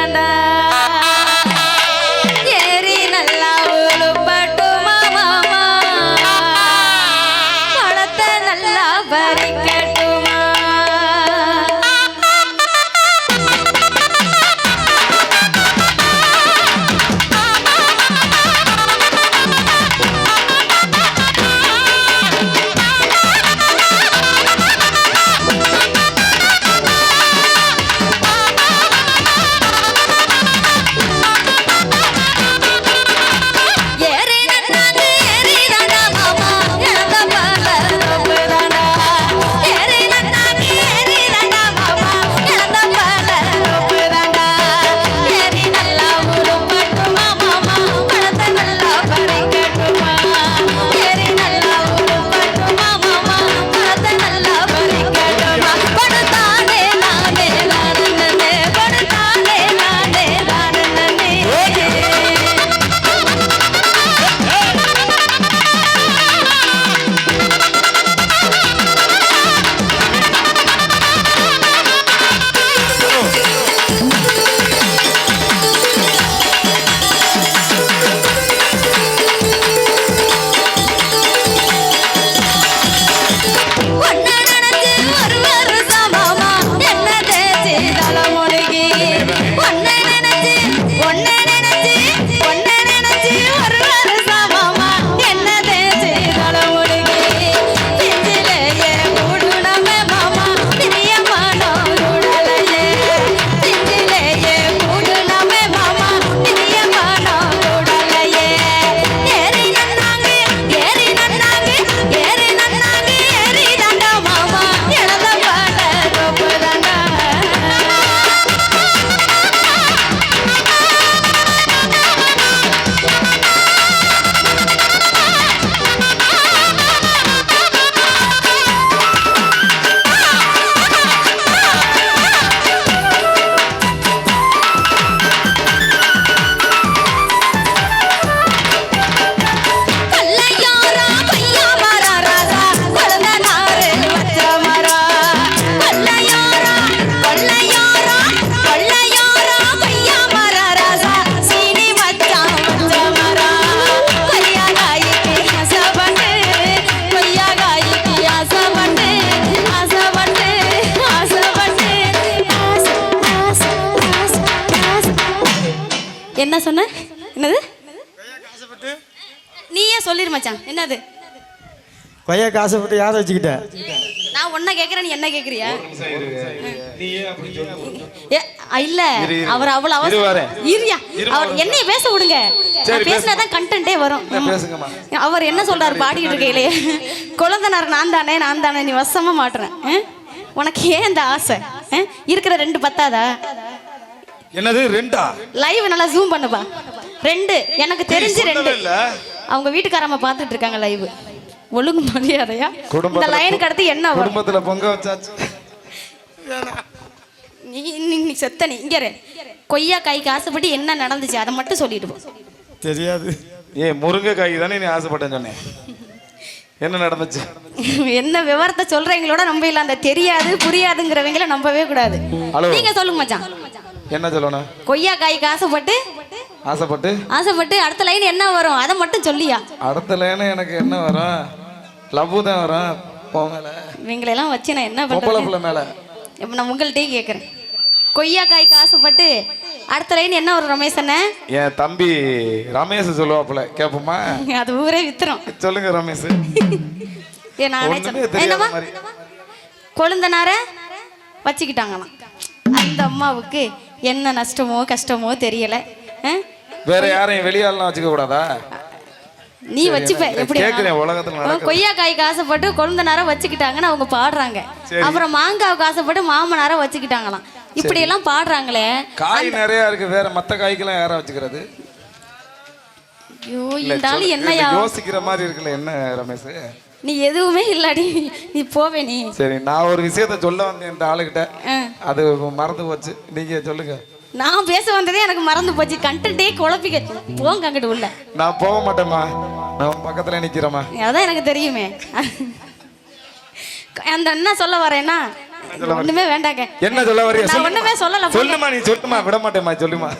Nanda. நீயே சொல்லிரு மச்சான். என்னது? கொய்யாக்கு ஆசைப்பட்டு யாரை வச்சுக்கிட்ட? நான் ஒன்ன கேக்குறேன் நீ என்ன கேக்குறியா? நீயே அப்படி சொல்லு ஏ, இல்ல. அவர் அவ்வளவு அவசரம். இருயா. அவர் என்னைய பேச விடுங்க. நான் பேசினாதான் கண்டென்ட்டே வரும். அவர் என்ன சொல்றாரு பாடிட்டு இருக்கையிலே. குழந்தனார் நான் தானே நான் தானே நீ வசமா மாட்டுறேன். ஆ? உனக்கு ஏன் இந்த ஆசை? இருக்கிற ரெண்டு பத்தாதா? என்னது ரெண்டா? லைவ் நல்லா ஜூம் பண்ணுப்பா. ரெண்டு. எனக்கு தெரிஞ்சு ரெண்டு. அவங்க வீட்டுக்காரம்மா பார்த்துட்டு இருக்காங்க லைவ் ஒழுங்கு மரியாதையா? இந்த லைனுக்கு அடுத்து என்ன குடும்பத்துல பொங்க வச்சாச்சு. நீ நீ நீ செத்த நீ. இங்க. கொய்யா காய்க்கு ஆசைப்பட்டு என்ன நடந்துச்சு அதை மட்டும் சொல்லிட்டு போ. தெரியாது. ஏ முருங்கைக்காய் தானே நீ ஆசைப்பட்டேன்னு சொன்னேன். என்ன நடந்துச்சு? என்ன விவரத்தை சொல்றவங்களோட நம்ப இல்ல அந்த தெரியாது புரியாதுங்கிறவங்கள நம்பவே கூடாது. நீங்க சொல்லுங்க மச்சான். என்ன சொல்லணும்? கொய்யா காய்க்கு ஆசைப்பட்டு ஆசைப்பட்டு? ஆசைப்பட்டு அடுத்த லைன் என்ன வரும்? அதை மட்டும் சொல்லியா? அடுத்த லைன் எனக்கு என்ன வரும்? லவ் தான் வரும். உன் மேல. இவங்களெல்லாம் வச்சு நான் என்ன பிள்ளை மேல. இப்ப நான் உங்கள்கிட்டயே கேட்குறேன் கொய்யா காய்க்கு ஆசைப்பட்டு அடுத்த லைன் என்ன வரும் ரமேஷ் அண்ணன் என் தம்பி ரமேஷ் சொல்லுவாப்புல. கேப்போமா? அது ஊரே வித்துரும். சொல்லுங்க ரமேஷ். ஏ நானே. கொழுந்தனார வச்சுக்கிட்டாங்களாம். அந்த அம்மாவுக்கு என்ன நஷ்டமோ கஷ்டமோ தெரியல? வேற யாரையும் வெளியாலாம் வச்சுக்க கூடாதா நீ வச்சுப்ப எப்படி கேக்குறேன், உலகத்துல நடக்குது. கொய்யா காய்க்கு ஆசைப்பட்டு கொழுந்தனார வச்சுக்கிட்டாங்கன்னு அவங்க பாடுறாங்க. அப்புறம் மாங்காவுக்கு ஆசைப்பட்டு மாமனார வச்சுக்கிட்டாங்களாம். இப்படி எல்லாம் பாடுறாங்களே. காய் நிறைய இருக்கு வேற மத்த காய்க்கெல்லாம் யாரா வச்சுக்கிறது? ஐயோ. என்னையா? இல்ல, யோசிக்கிற மாதிரி இருக்குல்ல என்ன ரமேஷ்? நீ எதுவுமே இல்லாடி நீ போவே நீ. சரி நான் ஒரு விஷயத்த சொல்ல வந்தேன் இந்த ஆளுகிட்ட. அது மறந்து போச்சு. நீங்க சொல்லுங்க. நான் பேச வந்ததே எனக்கு மறந்து போச்சு. கண்டே குழப்பிக்க. போங்க அங்கிட்டு உள்ள. நான் போக மாட்டேம்மா. நான் பக்கத்துல நிக்கிறேம்மா. அதான் எனக்கு தெரியுமே. அந்த என்ன சொல்ல வரேன்னா ஒண்ணுமே வேண்டாங்க. என்ன சொல்ல வரியா நான் ஒண்ணுமே சொல்லல. சொல்லுமா நீ சொல்லுமா. விட மாட்டேம்மா சொல்லுமா.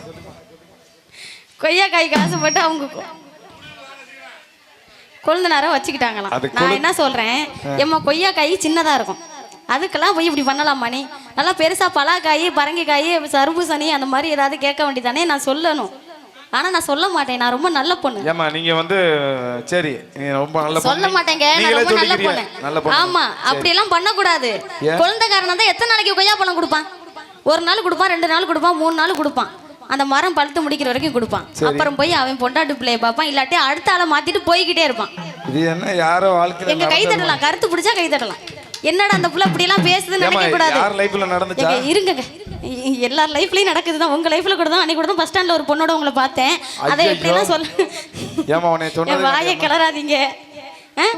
கொய்யா காய்க்கு ஆசைப்பட்டு அவங்க கொழுந்தனார வச்சுக்கிட்டாங்களாம். நான் என்ன சொல்றேன்? எம்மா கொய்யா காய் சின்னதா இருக்கும். அதுக்கெல்லாம் போய் இப்படி பண்ணலாமா நீ? நல்லா பெருசா பலாக்காய் பரங்கிக்காய் சருபூசணி அந்த மாதிரி ஏதாவது கேட்க வேண்டியதானே? நான் சொல்லணும். ஆனா நான் சொல்ல மாட்டேன். நான் ரொம்ப நல்ல பொண்ணு. ஏம்மா நீங்க வந்து சரி ரொம்ப நல்ல பொண்ணு. சொல்ல மாட்டேங்க. நான் நீங்களே ரொம்ப நல்ல. பொண்ணு. நல்ல பொண்ணு. ஆமா. அப்படி எல்லாம் பண்ண கூடாது ஏன்? குழந்தைக்காரன் தான் எத்தனை நாளைக்கு கொய்யா பழம் கொடுப்பான்? ஒரு நாள் கொடுப்பான் ரெண்டு நாள் கொடுப்பான் மூணு நாள் கொடுப்பான். அந்த மரம் பழுத்து முடிக்கிற வரைக்கும் கொடுப்பான். அப்புறம் போய் அவன் பொண்டாட்டு பிள்ளைய பார்ப்பான். இல்லாட்டி அடுத்த ஆளை மாத்திட்டு போய்கிட்டே இருப்பான். இது என்ன யாரோ வாழ்க்கையில எங்க கை. தட்டலாம். கருத்து பிடிச்சா கை தட்டலாம். என்னடா அந்த புள்ள இப்படி எல்லாம் பேசுதுன்னு நினைக்க கூடாது யார் லைஃப்ல நடந்துச்சா? ஏங்க, இருங்கங்க. இ- எல்லார் லைஃப்லயும் நடக்குதுதான். உங்க லைஃப்ல கூட தான் அன்னைக்கு கூட தான் பஸ் ஸ்டாண்ட்ல ஒரு பொண்ணோட உங்களை பார்த்தேன். அதை. எப்படிலாம் சொல்ல வாயை கிளறாதீங்க.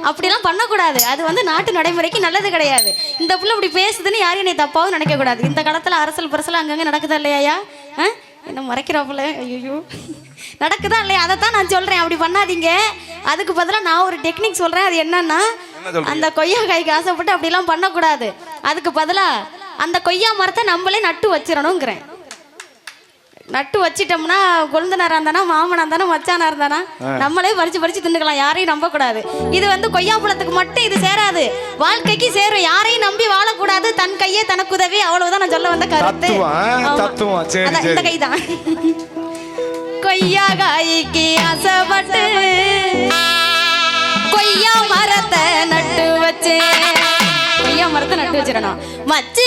அப்படிலாம் பண்ணக்கூடாது. அது வந்து நாட்டு நடைமுறைக்கு நல்லது கிடையாது. இந்த புள்ள இப்படி பேசுதுன்னு யாரையும் என்னை தப்பாவும் நினைக்க கூடாது இந்த காலத்துல அரசல் பரசல் அங்கங்க நடக்குதா இல்லையா? என்ன மறைக்கிறாப்புல ஐயோ நடக்குதா இல்லையா? அதை தான் நான் சொல்றேன். அப்படி பண்ணாதீங்க. அதுக்கு பதிலாக நான் ஒரு டெக்னிக் சொல்றேன். அது என்னன்னா? அந்த கொய்யா காய்க்கு ஆசைப்பட்டு அப்படிலாம் பண்ணக்கூடாது. அதுக்கு பதிலா அந்த கொய்யா மரத்தை நம்மளே நட்டு வச்சிடணுங்கிறேன். நட்டு வச்சிட்டோம்னா கொழுந்தனாரா இருந்தானா மாமனா இருந்தானா மச்சானா இருந்தானா நம்மளே பறிச்சு பறிச்சு தின்னுக்கலாம் யாரையும் நம்ப கூடாது இது வந்து கொய்யாப்பழத்துக்கு மட்டும் இது சேராது. வாழ்க்கைக்கு சேரும். யாரையும் நம்பி வாழக்கூடாது. தன் கையே தனக்கு உதவி. அவ்வளவுதான் நான் சொல்ல வந்த கருத்து. இந்த. கைதான். கொய்யா காய்க்கு ஆசைப்பட்டு கொய்யா மரத்தை நட்டு வச்சேன். கொய்யா மரத்தை நட்டு வச்சிடணும் வச்சு